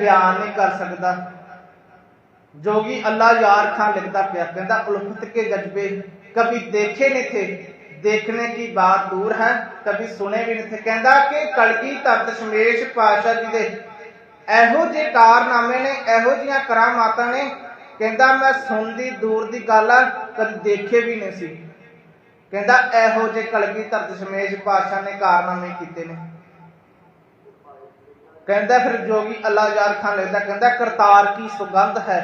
ਬਿਆਨ ਨਹੀਂ ਕਰ ਸਕਦਾ। ਜੋਗੀ ਅੱਲਾ ਯਾਰ ਖਾਨ ਲਿਖਦਾ ਪਿਆ, ਕਹਿੰਦਾ, ਉਲਫਤ ਕੇ ਗਜਬੇ ਕਭੀ ਦੇਖੇ ਨਹੀਂ ਥੇ, ਦੇਖਣੇ ਕੀ ਬਾਤ ਦੂਰ ਹੈ, ਕਭੀ ਸੁਣੇ ਵੀ ਨਹੀਂ ਥੇ। ਕਹਿੰਦਾ ਕਿ ਕਲਗੀ ਤਖਤ ਸ਼ਮੇਸ਼ ਪਾਸ਼ਾ ਜੀ ਦੇ ਇਹੋ ਜੇ ਕਾਰਨਾਮੇ ਨੇ, ਇਹੋ ਜੀਆਂ ਕਰਾਮਾਤਾਂ ਨੇ, ਕਹਿੰਦਾ, ਮੈਂ ਸੁਣਦੀ ਦੂਰ ਦੀ ਗੱਲ ਆ, ਕਦੀ ਦੇਖੇ ਵੀ ਨਹੀਂ ਸੀ। ਕਹਿੰਦਾ, ਇਹੋ ਜੇ ਕਲਗੀ ਤਖਤ ਸ਼ਮੇਸ਼ ਪਾਸ਼ਾ ਨੇ ਕਾਰਨਾਮੇ ਕੀਤੇ ਨੇ। ਕਹਿੰਦਾ ਫਿਰ ਜੋਗੀ ਅੱਲਾ ਯਾਰ ਖਾਨ ਲਿਖਦਾ ਕਹਿੰਦਾ ਕਰਤਾਰ ਕੀ ਸੁਗੰਧ ਹੈ?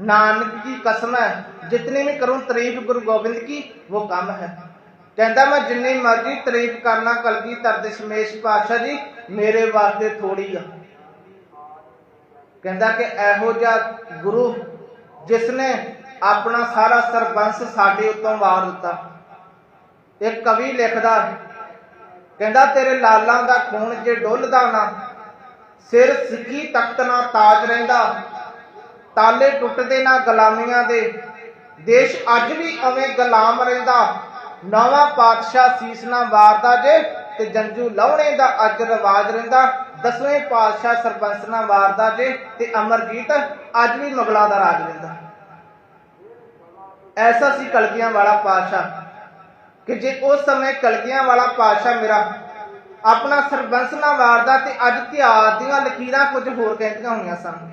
ਨਾਨਕ ਕੀ ਕਸਮ ਹੈ, ਜਿਤਨੀ ਵੀ ਕਰੂੰ ਤਾਰੀਫ ਗੁਰੂ ਗੋਬਿੰਦ ਕੀ, ਉਹ ਕੰਮ ਹੈ। ਕਹਿੰਦਾ ਮੈਂ ਜਿੰਨੀ ਮਰਜ਼ੀ ਤਾਰੀਫ ਕਰਨਾ, ਕਲਗੀ ਧਰ ਸਮੇਸ਼ ਪਾਤਸ਼ਾਹ ਜੀ, ਮੇਰੇ ਵਾਸਤੇ ਥੋੜੀ ਆ। ਕਹਿੰਦਾ ਕਿ ਇਹੋ ਜਿਹਾ ਗੁਰੂ ਜਿਸ ਨੇ ਆਪਣਾ ਸਾਰਾ ਸਰਬੰਸ ਸਾਡੇ ਉੱਤੋਂ ਵਾਰ ਦਿੱਤਾ। ਇੱਕ ਕਵੀ ਲਿਖਦਾ, ਕਹਿੰਦਾ ਤੇਰੇ ਲਾਲਾਂ ਦਾ ਖੂਨ ਜੇ ਡੁੱਲਦਾ ਨਾ ਸਿਰ ਸਿੱਕੀ ਤਖਤ ਨਾ ਤਾਜ ਰਹਿੰਦਾ, ਤਾਲੇ ਟੁੱਟਦੇ ਨਾ ਗੁਲਾਮੀਆਂ ਦੇ। ਦੇਸ਼ ਅੱਜ ਵੀ ਐਵੇਂ ਗੁਲਾਮ ਰਹਿੰਦਾ। ਨਵਾਂ ਪਾਤਸ਼ਾਹ ਸੀਸ ਨਾ ਵਾਰਦਾ ਜੇ ਤੇ ਜੰਜੂ ਲਾਉਣੇ ਦਾ ਅੱਜ ਰਿਵਾਜ ਰਹਿੰਦਾ। ਦਸਵੇਂ ਪਾਤਸ਼ਾਹ ਸਰਬੰਸ ਨਾ ਵਾਰਦਾ ਜੇ ਤੇ ਅਮਰਜੀਤ ਅੱਜ ਵੀ ਮਗਲਾ ਦਾ ਰਾਜ ਰਹਿੰਦਾ ਐਸਾ ਸੀ ਕਲਗੀਆਂ ਵਾਲਾ ਪਾਤਸ਼ਾਹ ਕਿ ਜੇ ਉਸ ਸਮੇਂ ਕਲਗੀਆਂ ਵਾਲਾ ਪਾਤਸ਼ਾਹ ਮੇਰਾ ਆਪਣਾ ਸਰਬੰਸ ਨਾ ਵਾਰਦਾ ਤੇ ਅੱਜ ਇਤਿਹਾਸ ਦੀਆਂ ਲਕੀਰਾਂ ਕੁਝ ਹੋਰ ਕਹਿੰਦੀਆਂ ਹੋਈਆਂ ਸਨ।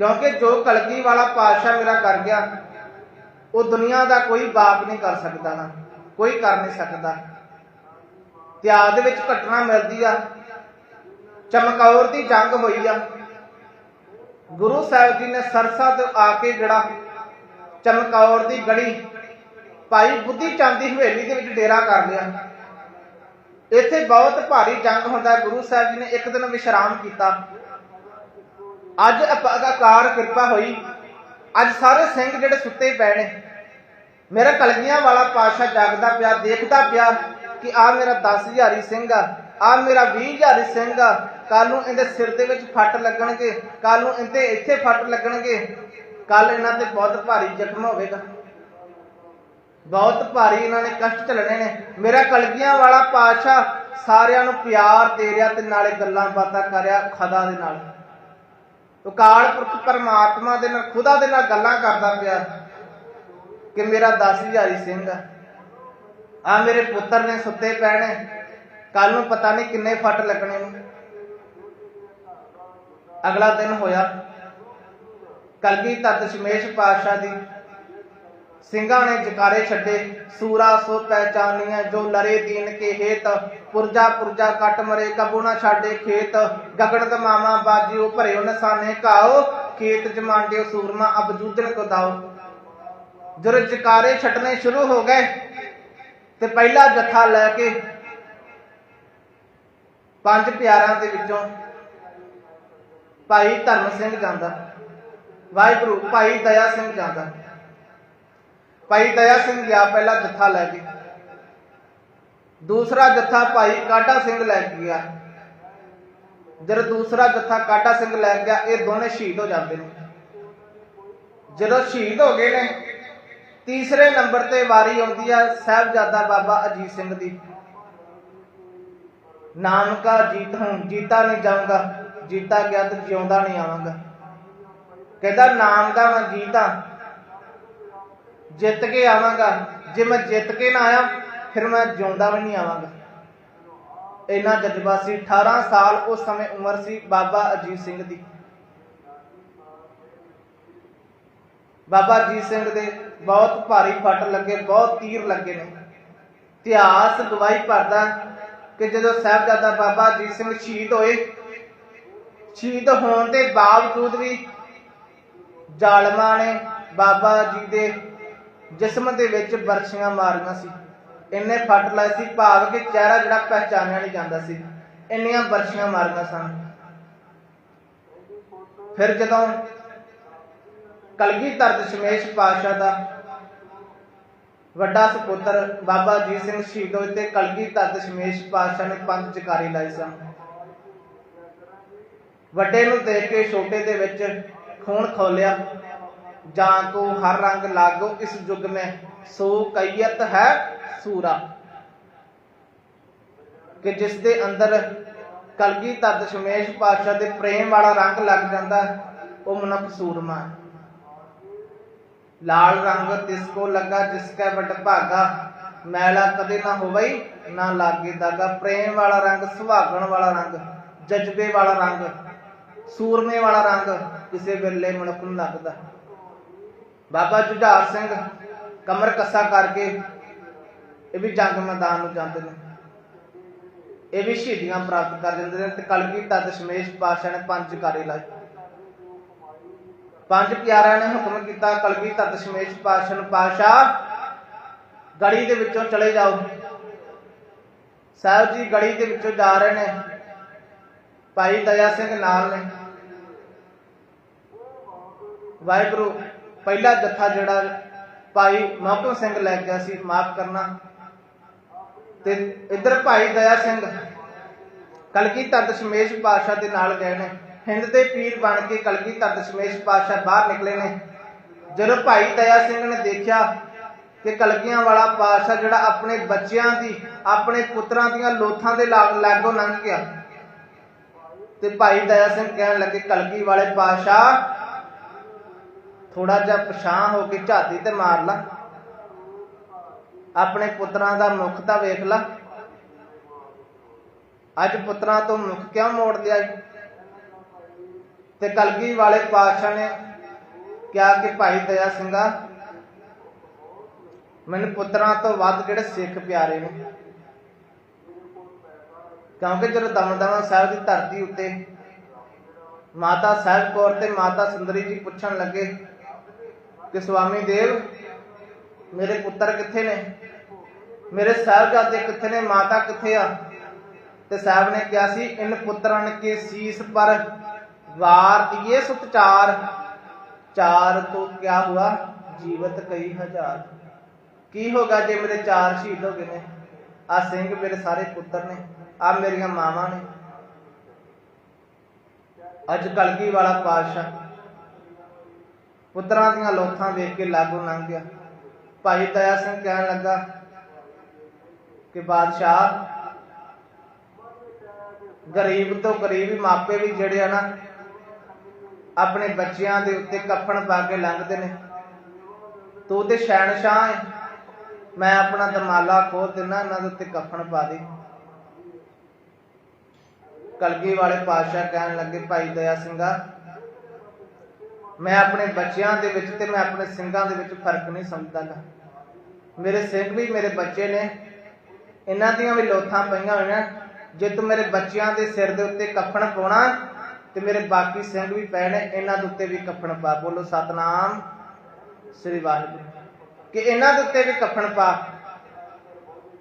ਕਿਉਂਕਿ ਜੋ ਕਲਗੀ ਵਾਲਾ ਪਾਤਸ਼ਾਹ ਮੇਰਾ ਕਰ ਗਿਆ, ਉਹ ਦੁਨੀਆ ਦਾ ਕੋਈ ਬਾਪ ਨਹੀਂ ਕਰ ਸਕਦਾ ਨਾ, ਕੋਈ ਕਰ ਨਹੀਂ ਸਕਦਾ। ਇਤਿਹਾਸ ਦੇ ਵਿੱਚ ਘਟਨਾ ਮਿਲਦੀ ਆ, ਚਮਕੌਰ ਦੀ ਜੰਗ ਹੋਈ ਆ। ਗੁਰੂ ਸਾਹਿਬ ਜੀ ਨੇ ਸਰਸਾ ਤੋਂ ਆ ਕੇ ਜਿਹੜਾ ਚਮਕੌਰ ਦੀ ਗੜੀ, ਭਾਈ ਬੁੱਧੀ ਚੰਦ ਦੀ ਹਵੇਲੀ ਦੇ ਵਿੱਚ ਡੇਰਾ ਕਰ ਲਿਆ। ਇੱਥੇ ਬਹੁਤ ਭਾਰੀ ਜੰਗ ਹੁੰਦਾ ਗੁਰੂ ਸਾਹਿਬ ਜੀ ਨੇ ਇੱਕ ਦਿਨ ਵਿਸ਼ਰਾਮ ਕੀਤਾ। ਅੱਜ ਅਪਾਕਾਰ ਕਿਰਪਾ ਹੋਈ। ਅੱਜ ਸਾਰੇ ਸਿੰਘ ਜਿਹੜੇ ਸੁੱਤੇ ਪਏ ਨੇ, ਮੇਰਾ ਕਲਗੀਆਂ ਵਾਲਾ ਪਾਸ਼ਾ ਜਾਗਦਾ ਪਿਆ, ਦੇਖਦਾ ਪਿਆ ਕਿ ਆ ਮੇਰਾ 10000 ਸਿੰਘ ਆ ਆ ਮੇਰਾ 20000 ਸਿੰਘ ਆ। ਕੱਲ ਨੂੰ ਇਹਦੇ ਸਿਰ ਦੇ ਵਿੱਚ ਫੱਟ ਲੱਗਣਗੇ ਕੱਲ ਨੂੰ ਇਹਦੇ ਇੱਥੇ ਫੱਟ ਲੱਗਣਗੇ। ਕੱਲ ਇਹਨਾਂ ਤੇ ਬਹੁਤ ਭਾਰੀ ਜ਼ਖਮ ਹੋਵੇਗਾ। ਬਹੁਤ ਭਾਰੀ ਇਹਨਾਂ ਨੇ ਕਸ਼ਟ ਝੱਲਣੇ ਨੇ। ਮੇਰਾ ਕਲਗੀਆਂ ਵਾਲਾ ਪਾਤਸ਼ਾਹ ਸਾਰਿਆਂ ਨੂੰ ਪਿਆਰ ਦੇ ਰਿਹਾ ਤੇ ਨਾਲੇ ਗੱਲਾਂ ਬਾਤਾਂ ਕਰ ਰਿਹਾ ਖੁਦਾ ਦੇ ਨਾਲ। ਅਕਾਲ ਪੁਰਖ ਪਰਮਾਤਮਾ ਦੇ ਨਾਲ, ਖੁਦਾ ਦੇ ਨਾਲ ਗੱਲਾਂ ਕਰਦਾ ਪਿਆ ਕਿ ਮੇਰਾ 10000 ਸਿੰਘ ਆ। ਆ ਮੇਰੇ ਪੁੱਤਰ ਨੇ ਸੁੱਤੇ ਪੈਣੇ। ਕੱਲ ਨੂੰ ਪਤਾ ਨਹੀਂ ਕਿੰਨੇ ਫੱਟ ਲੱਗਣੇ ਨੇ। ਅਗਲਾ ਦਿਨ ਹੋਇਆ। ਕਲਗੀ ਤਤ ਸ਼ਮੇਸ਼ ਪਾਤਸ਼ਾਹ ਦੀ ਸਿੰਘਾਂ ਨੇ ਜਕਾਰੇ ਛੱਡੇ, ਸੂਰਾ ਸੋ ਪਹਿਚਾਨੀਆਂ ਜੋ ਲਰੇ ਦੀਨ ਕੇ ਹੇਤ, ਪੁਰਜਾ ਪੁਰਜਾ ਕੱਟ ਮਰੇ ਕਬੂ ਨਾ ਛਾੜੇ ਖੇਤ ਗਗਨ ਮਾਮਾ ਬਾਜੀਓ ਭਰਿਓ ਨਸਾਨੇ ਘਾਓ, ਖੇਤ ਜਮਾਂਡਿਓ ਸੂਰਮਾ ਅਬ ਕੋ ਦਾਓ। ਜਦੋਂ ਜਕਾਰੇ ਛੱਡਣੇ ਸ਼ੁਰੂ ਹੋ ਗਏ, ਤੇ ਪਹਿਲਾ ਜਥਾ ਲੈ ਕੇ ਪੰਜ ਪਿਆਰਾਂ ਦੇ ਵਿੱਚੋਂ ਭਾਈ ਧਰਮ ਸਿੰਘ ਜਾਂਦਾ। ਵਾਹਿਗੁਰੂ, ਭਾਈ ਦਇਆ ਸਿੰਘ ਜਾਂਦਾ। ਭਾਈ ਦਇਆ ਸਿੰਘ ਗਿਆ ਪਹਿਲਾ ਜੱਥਾ ਲੈ ਕੇ। ਦੂਸਰਾ ਜੱਥਾ ਭਾਈ ਕਾਟਾ ਸਿੰਘ ਲੈ ਕੇ ਗਿਆ। ਜਦੋਂ ਦੂਸਰਾ ਜੱਥਾ ਕਾਟਾ ਸਿੰਘ ਲੈ ਗਿਆ, ਇਹ ਦੋਨੇ ਸ਼ਹੀਦ ਹੋ ਜਾਂਦੇ ਨੇ। ਜਦੋਂ ਸ਼ਹੀਦ ਹੋ ਗਏ ਨੇ, ਤੀਸਰੇ ਨੰਬਰ ਤੇ ਵਾਰੀ ਆਉਂਦੀ ਆ ਸਾਹਿਬਜ਼ਾਦਾ ਬਾਬਾ ਅਜੀਤ ਸਿੰਘ ਦੀ। ਨਾਮ ਕਾ ਜੀਤ ਹੂੰ, ਜੀਤਾ ਨਹੀਂ ਜਾਊਂਗਾ, ਜੀਤਾ ਗਿਆ ਤੇ ਜਿਉਂਦਾ ਨਹੀਂ ਆਵਾਂਗਾ। ਕਹਿੰਦਾ ਨਾਮ ਦਾ ਮੈਂ ਜੀਤਾ ਜਿੱਤ ਕੇ ਆਵਾਂਗਾ। ਜੇ ਮੈਂ ਜਿੱਤ ਕੇ ਨਾ ਆਇਆ, ਫਿਰ ਮੈਂ ਜਿਉਂਦਾ ਵੀ ਨਹੀਂ ਆਵਾਂਗਾ। ਇੰਨਾ ਜਜ਼ਬਾ ਸੀ। 18 ਸਾਲ ਉਸ ਸਮੇਂ ਉਮਰ ਸੀ ਬਾਬਾ ਅਜੀਤ ਸਿੰਘ ਦੀ। ਬਾਬਾ ਅਜੀਤ ਸਿੰਘ ਦੇ ਬਹੁਤ ਭਾਰੀ ਫੱਟ ਲੱਗੇ, ਬਹੁਤ ਤੀਰ ਲੱਗੇ ਨੇ। ਇਤਿਹਾਸ ਗਵਾਹੀ ਭਰਦਾ ਕਿ ਜਦੋਂ ਸਾਹਿਬਜ਼ਾਦਾ ਬਾਬਾ ਅਜੀਤ ਸਿੰਘ ਸ਼ਹੀਦ ਹੋਏ, ਸ਼ਹੀਦ ਹੋਣ ਦੇ ਬਾਵਜੂਦ ਵੀ ਜ਼ਾਲਮਾਂ ਨੇ ਬਾਬਾ ਜੀ ਦੇ ਜਿਸਮ ਦੇ ਵਿੱਚ ਬਰਛੀਆਂ ਮਾਰੀਆਂ ਸੀ। ਇੰਨੇ ਫੱਟ ਲਾਏ ਸੀ, ਭਾਵ ਕਿ ਚਿਹਰਾ ਜਿਹੜਾ ਪਹਿਚਾਨਿਆ ਨਹੀਂ ਜਾਂਦਾ ਸੀ। ਇੰਨੀਆਂ ਬਰਛੀਆਂ ਮਾਰੀਆਂ ਸਨ। ਫਿਰ ਜਦੋਂ ਕਲਗੀਧਰ ਦਸ਼ਮੇਸ਼ ਪਾਤਸ਼ਾਹ ਦਾ ਵੱਡਾ ਸੁਪੁੱਤਰ ਬਾਬਾ ਜੀ ਸਿੰਘ ਸ਼ਹੀਦ ਹੋਏ ਤੇ ਕਲਗੀਧਰ ਦਸ਼ਮੇਸ਼ ਪਾਤਸ਼ਾਹ ਨੇ ਪੰਜ ਜਕਾਰੇ ਲਾਏ ਸਨ। ਵੱਡੇ ਨੂੰ ਦੇਖ ਕੇ ਛੋਟੇ ਦੇ ਵਿੱਚ ਖੂਨ ਖੋਲਿਆ। ਜਾਂ ਕੋ ਹਰ ਰੰਗ ਲਾਗੋ ਇਸ ਯੁਗ ਮੈਂ? ਸੋ ਕਈਅਤ ਹੈ ਸੂਰਾ। ਕਿ ਜਿਸ ਦੇ ਅੰਦਰ ਕਲਗੀ ਤਰ ਦਸ਼ਮੇਸ਼ ਪਾਤਸ਼ਾਹ ਦੇ ਪ੍ਰੇਮ ਵਾਲਾ ਰੰਗ ਲੱਗ ਜਾਂਦਾ, ਉਹ ਮਨੁੱਖ ਸੂਰਮਾ ਲਾਲ ਰੰਗ ਤਿਸ ਕੋ ਲੱਗਾ, ਜਿਸ ਕੈ ਵਡ ਭਾਗਾ। ਮੈਲਾ ਕਦੇ ਨਾ ਹੋਵਈ, ਨਾ ਲਾਗੇ ਦਾਗਾ। ਪ੍ਰੇਮ ਵਾਲਾ ਰੰਗ, ਸੁਹਾਗਣ ਵਾਲਾ ਰੰਗ, ਜਜ਼ਬੇ ਵਾਲਾ ਰੰਗ, ਸੂਰਮੇ ਵਾਲਾ ਰੰਗ, ਕਿਸੇ ਵੇਲੇ ਮਨੁੱਖ ਨੂੰ ਲੱਗਦਾ। ਬਾਬਾ ਜੁਝਾਰ ਸਿੰਘ, ਕਮਰ ਕੱਸਾ ਕਰਕੇ, ਇਹ ਵੀ ਜੰਗ ਮੈਦਾਨ ਨੂੰ ਜਾਂਦੇ ਨੇ। ਇਹ ਵੀ ਸ਼ਹੀਦੀਆਂ ਪ੍ਰਾਪਤ ਕਰ ਜਾਂਦੇ ਨੇ ਤੇ ਕਲਗੀ ਤਦ ਸ਼ਮੇਸ਼ ਪਾਤਸ਼ਾਹ ਨੇ ਪੰਜ ਕਾਰੇ ਲਾਏ। ਪੰਜ ਪਿਆਰਿਆਂ ਨੇ ਹੁਕਮ ਕੀਤਾ ਕਲਗੀ ਤਦ ਸ਼ਮੇਸ਼ ਪਾਤਸ਼ਾਹ ਨੂੰ, ਪਾਤਸ਼ਾਹ, ਗੜੀ ਦੇ ਵਿੱਚੋਂ ਚਲੇ ਜਾਓ। ਸਾਹਿਬ ਜੀ ਗੜੀ ਦੇ ਵਿੱਚੋਂ ਜਾ ਰਹੇ ਨੇ। ਭਾਈ ਦਇਆ ਸਿੰਘ ਨਾਲ ਨੇ। ਵਾਹਿਗੁਰੂ ਪਹਿਲਾ ਜੱਥਾ ਜਿਹੜਾ ਭਾਈ ਮੋਹਕਮ ਸਿੰਘ ਲੈ ਗਿਆ ਸੀ, ਮਾਫ ਕਰਨਾ। ਤੇ ਇੱਧਰ ਭਾਈ ਦਇਆ ਸਿੰਘ ਕਲਗੀ ਦਸ਼ਮੇਸ਼ ਪਾਤਸ਼ਾਹ ਦੇ ਨਾਲ ਗਏ ਨੇ। ਹਿੰਦ ਦੇ ਪੀਰ ਬਣ ਕੇ ਕਲਗੀ ਦਸ਼ਮੇਸ਼ ਪਾਤਸ਼ਾਹ ਬਾਹਰ ਨਿਕਲੇ ਨੇ। ਜਦੋਂ ਭਾਈ ਦਇਆ ਸਿੰਘ ਨੇ ਦੇਖਿਆ ਕਿ ਕਲਗੀਆਂ ਵਾਲਾ ਪਾਤਸ਼ਾਹ ਜਿਹੜਾ ਆਪਣੇ ਬੱਚਿਆਂ ਦੀ, ਆਪਣੇ ਪੁੱਤਰਾਂ ਦੀਆਂ ਲੋਥਾਂ ਦੇ ਲਾਗ ਲਾਗੋਂ ਲੰਘ ਗਿਆ। ਤੇ ਭਾਈ ਦਇਆ ਸਿੰਘ ਕਹਿਣ ਲੱਗੇ ਕਲਗੀ ਵਾਲੇ ਪਾਤਸ਼ਾਹ ਥੋੜਾ ਜਿਹਾ ਪਛਾਣ ਹੋ ਕੇ ਝਾਤੀ ਤੇ ਮਾਰ ਲਾ। ਆਪਣੇ ਪੁੱਤਰਾਂ ਦਾ ਮੁਖ ਤਾਂ ਵੇਖ ਲਾ। ਅੱਜ ਪੁੱਤਰਾਂ ਤੋਂ ਮੁਖ ਕਿਉਂ ਮੋੜ ਲਿਆ ਤੇ ਕਲਗੀ ਵਾਲੇ ਪਾਤਸ਼ਾਹ ਨੇ ਕਿਹਾ ਕਿ ਭਾਈ ਦਇਆ ਸਿੰਘਾ, ਮੈਨੂੰ ਪੁੱਤਰਾਂ ਤੋਂ ਵੱਧ ਜਿਹੜੇ ਸਿੱਖ ਪਿਆਰੇ ਨੇ। ਕਿਉਂਕਿ ਜਦੋਂ ਦਮਦਮਾ ਸਾਹਿਬ ਦੀ ਧਰਤੀ ਉੱਤੇ ਮਾਤਾ ਸਾਹਿਬ ਕੌਰ ਤੇ ਮਾਤਾ ਸੁੰਦਰੀ ਜੀ ਪੁੱਛਣ ਲੱਗੇ ਕਿ ਸੁਆਮੀ ਦੇਵ, ਮੇਰੇ ਪੁੱਤਰ ਕਿੱਥੇ ਨੇ? ਮੇਰੇ ਸਾਹਿਬਜ਼ਾਦੇ ਕਿੱਥੇ ਨੇ? ਮਾਤਾ ਕਿੱਥੇ ਆ? ਤੇ ਸਾਹਿਬ ਨੇ ਕਿਹਾ ਸੀ, ਇਨ ਪੁੱਤਰਨ ਕੇ ਸੀਸ ਪਰ ਵਾਰ ਦਿਏ ਸੁਤ ਚਾਰ। ਚਾਰ ਤੋਂ ਕਿਆ ਹੁਆ? ਜੀਵਤ ਕਈ ਹਜ਼ਾਰ। ਕੀ ਹੋਗਾ ਜੇ ਮੇਰੇ ਚਾਰ ਸ਼ਹੀਦ ਹੋ ਗਏ ਨੇ? ਆ ਸਿੰਘ ਮੇਰੇ ਸਾਰੇ ਪੁੱਤਰ ਨੇ ਆ ਮੇਰੀਆਂ ਮਾਵਾਂ ਨੇ। ਅੱਜ ਕਲਗੀ ਵਾਲਾ ਪਾਤਸ਼ਾਹ ਪੁੱਤਰਾਂ ਦੀਆਂ ਲੋਥਾਂ ਵੇਖ ਕੇ ਲਾਗੂ ਲੰਘ ਗਿਆ। ਭਾਈ ਦਇਆ ਸਿੰਘ ਕਹਿਣ ਲੱਗਾ ਕਿ ਬਾਦਸ਼ਾਹ, ਗਰੀਬ ਤੋਂ ਗਰੀਬ ਮਾਪੇ ਵੀ ਜਿਹੜੇ ਆ ਨਾ, ਆਪਣੇ ਬੱਚਿਆਂ ਦੇ ਉੱਤੇ ਕਫਨ ਪਾ ਕੇ ਲੰਘਦੇ ਨੇ। ਤੂੰ ਤੇ ਸ਼ਹਿਨशाह ਹੈ ਮੈਂ ਆਪਣਾ ਦਮਾਲਾ ਖੋਲ ਦਿਨਾ, ਇਹਨਾਂ ਦੇ ਉੱਤੇ ਕਫਨ ਪਾ ਦੇ। ਕਲਗੀ ਵਾਲੇ ਪਾਤਸ਼ਾਹ ਕਹਿਣ ਲੱਗੇ, ਭਾਈ ਦਇਆ ਸਿੰਘਾ ਮੈਂ ਆਪਣੇ ਬੱਚਿਆਂ ਦੇ ਵਿੱਚ ਤੇ ਮੈਂ ਆਪਣੇ ਸਿੰਘਾਂ ਦੇ ਵਿੱਚ ਫ਼ਰਕ ਨਹੀਂ ਸਮਝਦਾਗਾ। ਮੇਰੇ ਸਿੰਘ ਵੀ ਮੇਰੇ ਬੱਚੇ ਨੇ। ਇਹਨਾਂ ਦੀਆਂ ਵੀ ਲੋਥਾਂ ਪਈਆਂ ਹੋਈਆਂ। ਜੇ ਤੂੰ ਮੇਰੇ ਬੱਚਿਆਂ ਦੇ ਸਿਰ ਦੇ ਉੱਤੇ ਕਫਨ ਪਾਉਣਾ, ਤੇ ਮੇਰੇ ਬਾਕੀ ਸਿੰਘ ਵੀ ਪਏ ਨੇ, ਇਹਨਾਂ ਦੇ ਉੱਤੇ ਵੀ ਕਫਨ ਪਾ। ਬੋਲੋ ਸਤਨਾਮ ਸ੍ਰੀ ਵਾਹਿਗੁਰੂ। ਕਿ ਇਹਨਾਂ ਦੇ ਉੱਤੇ ਵੀ ਕਫਨ ਪਾ।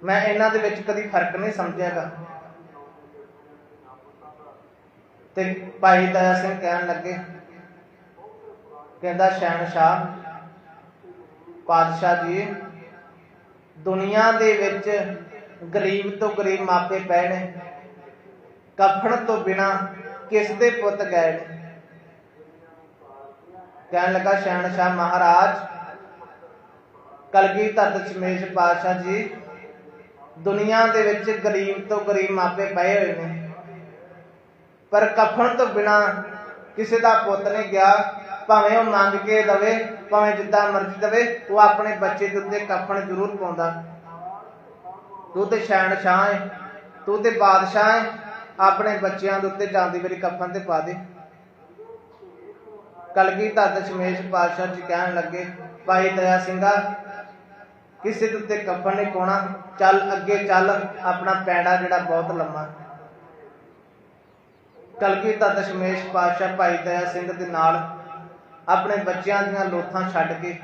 ਮੈਂ ਇਹਨਾਂ ਦੇ ਵਿੱਚ ਕਦੀ ਫ਼ਰਕ ਨਹੀਂ ਸਮਝਿਆਗਾ। ਤੇ ਭਾਈ ਦਇਆ ਸਿੰਘ ਕਹਿਣ ਲੱਗੇ ਕਹਿੰਦਾ ਸ਼ਹਿਨशाह ਪਾਦਸ਼ਾਹ ਜੀ, ਦੁਨੀਆ ਦੇ ਵਿੱਚ ਗਰੀਬ ਤੋਂ ਗਰੀਬ ਮਾਪੇ ਪਏ ਨੇ। ਕਫਣ ਤੋਂ ਬਿਨਾ ਕਿਸ ਦੇ ਪੁੱਤ ਗਏ ਨੇ? ਕਹਿਣ ਲੱਗਾ ਸ਼ਹਿਨशाह ਮਹਾਰਾਜ, ਕਲਗੀ ਕਲਗੀਧਰ ਸ਼ਮੇਸ਼ ਪਾਤਸ਼ਾਹ ਜੀ, ਦੁਨੀਆ ਦੇ ਵਿੱਚ ਗਰੀਬ ਤੋਂ ਗਰੀਬ ਮਾਪੇ ਪਏ ਹੋਏ ਨੇ। ਪਰ ਕਫਣ ਤੋਂ ਬਿਨਾ ਕਿਸੇ ਦਾ ਪੁੱਤ ਨਹੀਂ ਗਿਆ। ਭਾਵੇਂ ਉਹ ਮੰਗ ਕੇ ਦਵੇ, ਭਾਵੇਂ ਜਿੱਦਾਂ ਮਰਜ਼ੀ ਦਵੇ, ਉਹ ਆਪਣੇ ਬੱਚੇ ਦੇ ਉੱਤੇ ਕਫਨ ਜ਼ਰੂਰ ਪਾਉਂਦਾ। ਤੂੰ ਤੇ ਸ਼ਹਿਨशाह ਹੈ ਤੂੰ ਤੇ ਬਾਦਸ਼ਾਹ ਹੈ ਆਪਣੇ ਬੱਚਿਆਂ ਦੇ ਉੱਤੇ ਜਾਂਦੀ ਵਾਰੀ ਕਫਨ ਤੇ ਪਾ ਦੇ। ਕਲਗੀਧਰ ਦਸ਼ਮੇਸ਼ ਪਾਤਸ਼ਾਹ ਜੀ ਕਹਿਣ ਲੱਗੇ, ਭਾਈ ਦਇਆ ਸਿੰਘਾ, ਕਿਸੇ ਦੇ ਉੱਤੇ ਕਫਨ ਨਹੀਂ ਪਾਉਣਾ, ਚੱਲ ਅੱਗੇ ਚੱਲ, ਆਪਣਾ ਪੈੜਾ ਜਿਹੜਾ ਬਹੁਤ ਲੰਮਾ। ਕਲਗੀ ਕਲਗੀਧਰ ਦਸ਼ਮੇਸ਼ ਪਾਤਸ਼ਾਹ ਭਾਈ ਦਇਆ ਸਿੰਘ ਦੇ ਨਾਲ ਆਪਣੇ ਬੱਚਿਆਂ ਦੀਆਂ ਲੋਥਾਂ ਛੱਡ ਕੇ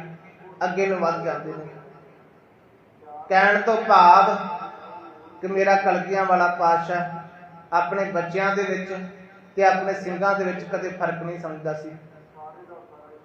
ਅੱਗੇ ਨੂੰ ਵੱਧ ਜਾਂਦੇ ਨੇ। ਕਹਿਣ ਤੋਂ ਭਾਵ ਕਿ ਮੇਰਾ ਕਲਗੀਆਂ ਵਾਲਾ ਪਾਤਸ਼ਾਹ ਆਪਣੇ ਬੱਚਿਆਂ ਦੇ ਵਿੱਚ ਤੇ ਆਪਣੇ ਸਿੰਘਾਂ ਦੇ ਵਿੱਚ ਕਦੇ ਫ਼ਰਕ ਨਹੀਂ ਸਮਝਦਾ ਸੀ।